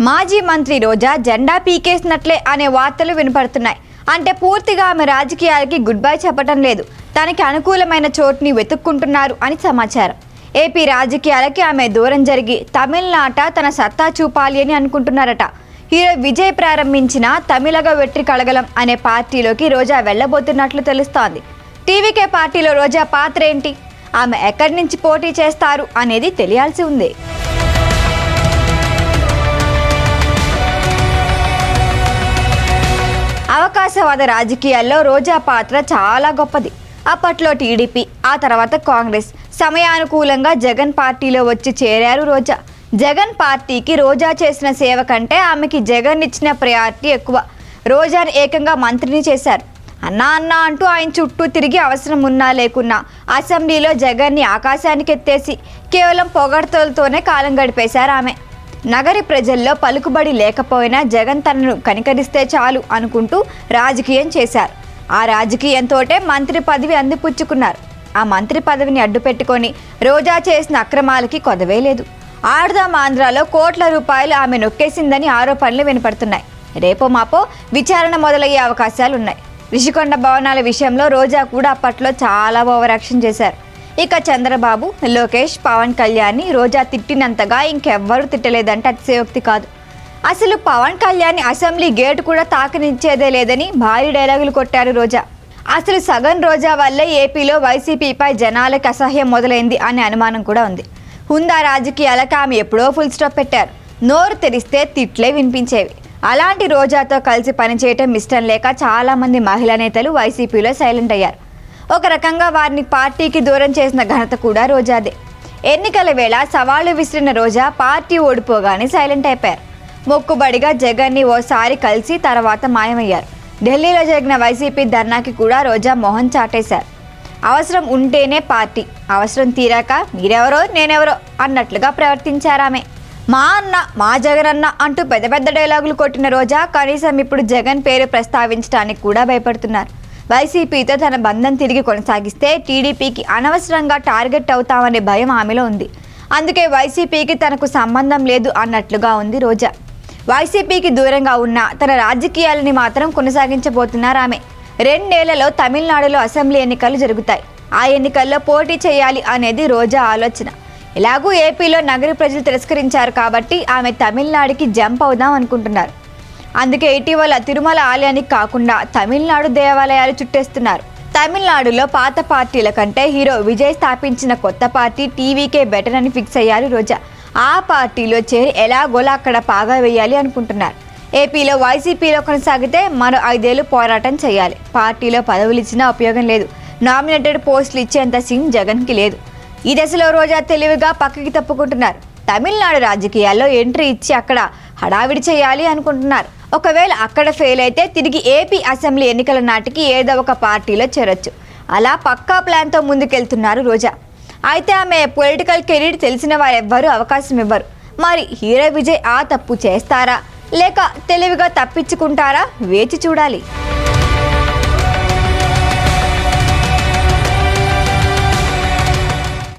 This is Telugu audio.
మాజీ మంత్రి రోజా జెండా పీకేసినట్లే అనే వార్తలు వినపడుతున్నాయి. అంటే పూర్తిగా ఆమె రాజకీయాలకి గుడ్ బై చెప్పటం లేదు. తనకి అనుకూలమైన చోటుని వెతుక్కుంటున్నారు అని సమాచారం. ఏపీ రాజకీయాలకి ఆమె దూరం జరిగి తమిళనాట తన సత్తా చూపాలి అని అనుకుంటున్నారట. హీరో విజయ్ ప్రారంభించిన తమిళగ వెట్రి కళగలం అనే పార్టీలోకి రోజా వెళ్ళబోతున్నట్లు తెలుస్తోంది. టీవీకే పార్టీలో రోజా పాత్ర ఏంటి? ఆమె ఎక్కడి నుంచి పోటీ చేస్తారు అనేది తెలియాల్సి ఉంది. అవకాశవాద రాజకీయాల్లో రోజా పాత్ర చాలా గొప్పది. అప్పట్లో టీడీపీ ఆ తర్వాత కాంగ్రెస్. సమయానుకూలంగా జగన్ పార్టీలో వచ్చి చేరారు రోజా. జగన్ పార్టీకి రోజా చేసిన సేవ కంటే ఆమెకి జగన్ ఇచ్చిన ప్రయారిటీ ఎక్కువ. రోజాని ఏకంగా మంత్రిని చేశారు. అన్నా అన్నా అంటూ ఆయన చుట్టూ తిరిగి అవసరం ఉన్నా లేకున్నా అసెంబ్లీలో జగన్ని ఆకాశానికి ఎత్తేసి కేవలం పొగడ్తలతోనే కాలం గడిపేశారు ఆమె. నగరి ప్రజల్లో పలుకుబడి లేకపోయినా జగన్ తనను కనికరిస్తే చాలు అనుకుంటూ రాజకీయం చేశారు. ఆ రాజకీయంతోటే మంత్రి పదవి అందిపుచ్చుకున్నారు. ఆ మంత్రి పదవిని అడ్డుపెట్టుకొని రోజా చేసిన అక్రమాలకి కొదవే లేదు. ఆడదాం ఆంధ్రాలో కోట్ల రూపాయలు ఆమె నొక్కేసిందని ఆరోపణలు వినపడుతున్నాయి. రేపో మాపో విచారణ మొదలయ్యే అవకాశాలు ఉన్నాయి రిషికొండ భవనాల విషయంలో రోజా కూడా అప్పట్లో చాలా ఓవరాక్షన్ చేశారు. ఇక చంద్రబాబు లోకేష్ పవన్ కళ్యాణ్ని రోజా తిట్టినంతగా ఇంకెవ్వరూ తిట్టలేదంటే అతిశయోక్తి కాదు. అసలు పవన్ కళ్యాణ్ అసెంబ్లీ గేట్ కూడా తాకనిచ్చేదే లేదని భారీ డైలాగులు కొట్టారు రోజా. అసలు సగం రోజా వల్లే ఏపీలో వైసీపీపై జనాలకు అసహ్యం మొదలైంది అనే అనుమానం కూడా ఉంది. హుందా రాజకీయాలకు ఆమె ఎప్పుడో ఫుల్ స్టాప్ పెట్టారు. నోరు తెరిస్తే తిట్లే వినిపించేవి. అలాంటి రోజాతో కలిసి పనిచేయటం ఇష్టం లేక చాలామంది మహిళా నేతలు వైసీపీలో సైలెంట్ అయ్యారు. ఒక రకంగా వారిని పార్టీకి దూరం చేసిన ఘనత కూడా రోజాదే. ఎన్నికల వేళ సవాళ్ళు విసిరిన రోజా పార్టీ ఓడిపోగానే సైలెంట్ అయిపోయారు. మొక్కుబడిగా జగన్ని ఓసారి కలిసి తర్వాత మాయమయ్యారు. ఢిల్లీలో జరిగిన వైసీపీ ధర్నాకి కూడా రోజా మొహం చాటేశారు. అవసరం ఉంటేనే పార్టీ అవసరం తీరాక మీరెవరో నేనెవరో అన్నట్లుగా ప్రవర్తించారామె. మా అన్న మా జగన్ అన్న అంటూ పెద్ద పెద్ద డైలాగులు కొట్టిన రోజా కనీసం ఇప్పుడు జగన్ పేరు ప్రస్తావించడానికి కూడా భయపడుతున్నారు. వైసీపీతో తన బంధం తిరిగి కొనసాగిస్తే టీడీపీకి అనవసరంగా టార్గెట్ అవుతామనే భయం ఆమెలో ఉంది. అందుకే వైసీపీకి తనకు సంబంధం లేదు అన్నట్లుగా ఉంది రోజా. వైసీపీకి దూరంగా ఉన్న తన రాజకీయాలని మాత్రం కొనసాగించబోతున్నారు ఆమె. రెండేళ్ళలో తమిళనాడులో అసెంబ్లీ ఎన్నికలు జరుగుతాయి. ఆ ఎన్నికల్లో పోటీ చేయాలి అనేది రోజా ఆలోచన. ఎలాగూ ఏపీలో నగర ప్రజలు తిరస్కరించారు కాబట్టి ఆమె తమిళనాడుకి జంప్ అవుదాం అనుకుంటున్నారు. అందుకే ఇటీవల తిరుమల ఆలయానికి కాకుండా తమిళనాడు దేవాలయాలు చుట్టేస్తున్నారు. తమిళనాడులో పాత పార్టీల కంటే హీరో విజయ్ స్థాపించిన కొత్త పార్టీ టీవీకే బెటర్ అని ఫిక్స్ అయ్యారు రోజా. ఆ పార్టీలో చేరి ఎలాగోలా అక్కడ పాగా వేయాలి అనుకుంటున్నారు. ఏపీలో వైసీపీలో కొనసాగితే మరో ఐదేళ్ళు పోరాటం చేయాలి. పార్టీలో పదవులు ఇచ్చినా ఉపయోగం లేదు. నామినేటెడ్ పోస్టులు ఇచ్చేంత సీన్ జగన్కి లేదు. ఈ దశలో రోజా తెలివిగా పక్కకి తప్పుకుంటున్నారు. తమిళనాడు రాజకీయాల్లో ఎంట్రీ ఇచ్చి అక్కడ హడావిడి చేయాలి అనుకుంటున్నారు. ఒకవేళ అక్కడ ఫెయిల్ అయితే తిరిగి ఏపీ అసెంబ్లీ ఎన్నికల నాటికి ఏదో ఒక పార్టీలో చేరొచ్చు. అలా పక్కా ప్లాన్తో ముందుకెళ్తున్నారు రోజా. అయితే ఆమె పొలిటికల్ కెరీర్ తెలిసిన వారెవ్వరూ అవకాశం ఇవ్వరు. మరి హీరో విజయ్ ఆ తప్పు చేస్తారా? లేక తెలివిగా తప్పించుకుంటారా? వేచి చూడాలి.